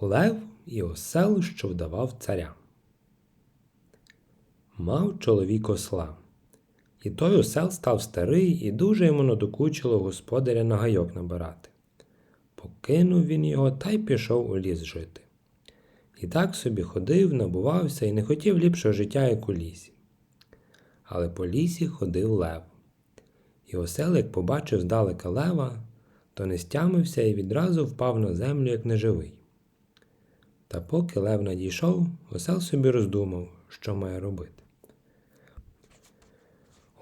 Лев і осел, що вдавав царя. Мав чоловік осла. І той осел став старий і дуже йому надокучило господаря на гайок набирати. Покинув він його та й пішов у ліс жити. І так собі ходив, набувався і не хотів ліпшого життя, як у лісі. Але по лісі ходив лев. І осел, як побачив здалека лева, то не стямився і відразу впав на землю, як неживий. Та поки лев надійшов, осел собі роздумав, що має робити.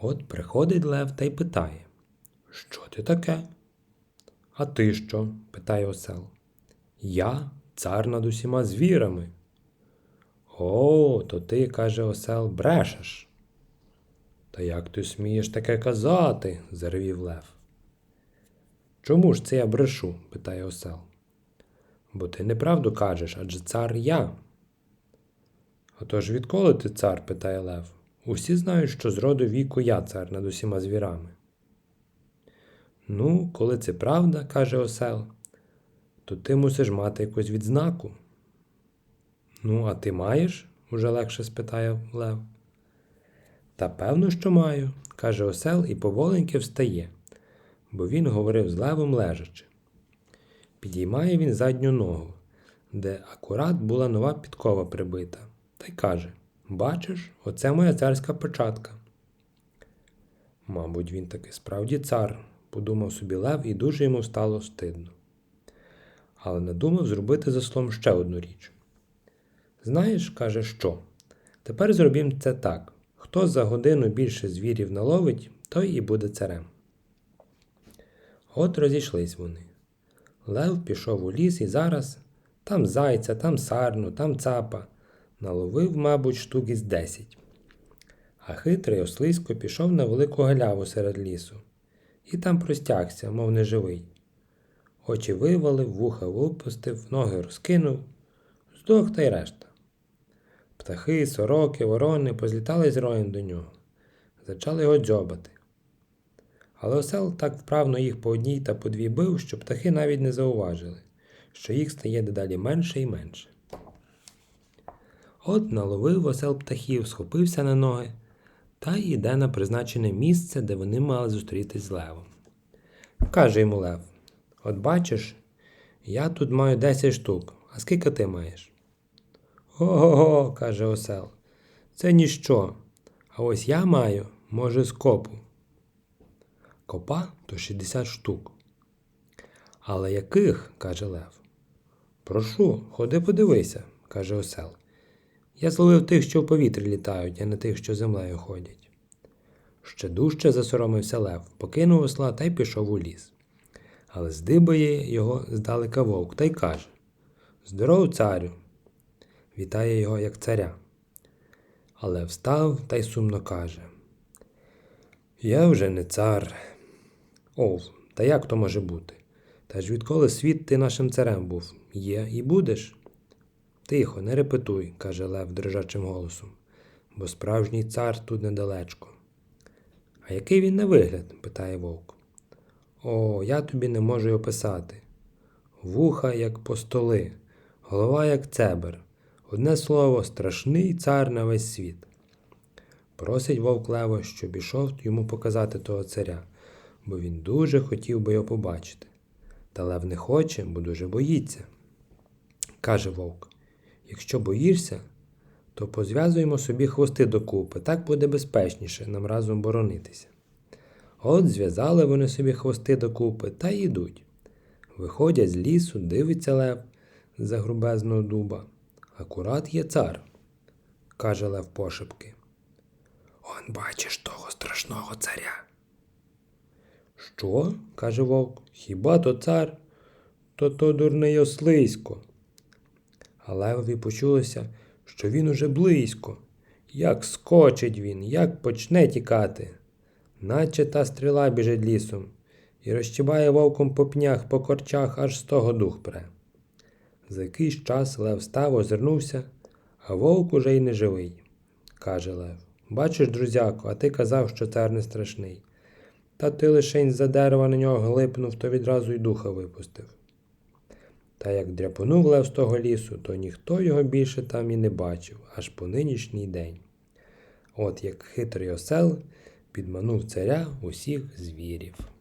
От приходить лев та й питає, що ти таке? А ти що? питає осел. Я цар над усіма звірами. О, то ти, каже осел, брешеш. Та як ти смієш таке казати? заревів лев. Чому ж це я брешу? питає осел. Бо ти неправду кажеш, адже цар я. Отож відколи ти цар? питає Лев. Усі знають, що з роду віку я цар над усіма звірами. Ну, коли це правда, каже осел, то ти мусиш мати якусь відзнаку. Ну, а ти маєш? уже легше спитає Лев. Та певно, що маю, каже осел і поволеньки встає, бо він говорив з левом лежачи. Підіймає він задню ногу, де акурат була нова підкова прибита, та й каже Бачиш, оце моя царська печатка. Мабуть, він таки справді цар, подумав собі Лев, і дуже йому стало стидно. Але надумав зробити за слом ще одну річ. Знаєш, каже, що? Тепер зробім це так: хто за годину більше звірів наловить, той і буде царем. От розійшлись вони. Лев пішов у ліс і зараз там зайця, там сарну, там цапа. Наловив, мабуть, штук із десять. А хитрий ослисько пішов на велику галяву серед лісу і там простягся, мов неживий. Очі вивалив, вуха випустив, ноги розкинув, здох та й решта. Птахи, сороки, ворони позлітали з роєм до нього, зачали його дзьобати. Але осел так вправно їх по одній та по дві бив, що птахи навіть не зауважили, що їх стає дедалі менше і менше. От наловив осел птахів, схопився на ноги та йде на призначене місце, де вони мали зустрітись з левом. Каже йому Лев: От бачиш, я тут маю 10 штук, а скільки ти маєш? Ого, каже осел, це ніщо. А ось я маю, може, з копу. Копа то 60 штук. Але яких? каже Лев. Прошу, ходи подивися, каже осел. Я зловив тих, що в повітрі літають, а не тих, що землею ходять. Ще дужче засоромився Лев, покинув осла та й пішов у ліс. Але здибає його здалека вовк та й каже Здоров, царю! Вітає його як царя. Але встав та й сумно каже Я вже не цар. Ов, та як то може бути? Та ж відколи світ ти нашим царем був, є і будеш. Тихо, не репетуй, каже Лев дрижачим голосом, бо справжній цар тут недалечко. А який він на вигляд? питає вовк. О, я тобі не можу й описати. Вуха, як постоли, голова, як цебер. Одне слово, страшний цар на весь світ. Просить вовк Лева, щоб ішов йому показати того царя, бо він дуже хотів би його побачити. Та Лев не хоче, бо дуже боїться. Каже вовк: якщо боїшся, то позв'язуємо собі хвости докупи, так буде безпечніше нам разом боронитися. От зв'язали вони собі хвости докупи та йдуть. Виходять з лісу, дивиться лев за грубезного дуба. Акурат є цар, каже Лев пошепки. Он бачиш того страшного царя. Що? каже вовк. Хіба то цар? То то дурний ослисько. А левові почулося, що він уже близько. Як скочить він, як почне тікати, наче та стріла біжить лісом і розчібає вовком по пнях, по корчах, аж з того дух пре. За якийсь час Лев став, озирнувся, а вовк уже й не живий, каже Лев. Бачиш, друзяко, а ти казав, що цар не страшний. Та ти лишень за дерева на нього глипнув, то відразу й духа випустив. Та як дряпонув лев з того лісу, то ніхто його більше там і не бачив, аж по нинішній день. От як хитрий осел підманув царя усіх звірів.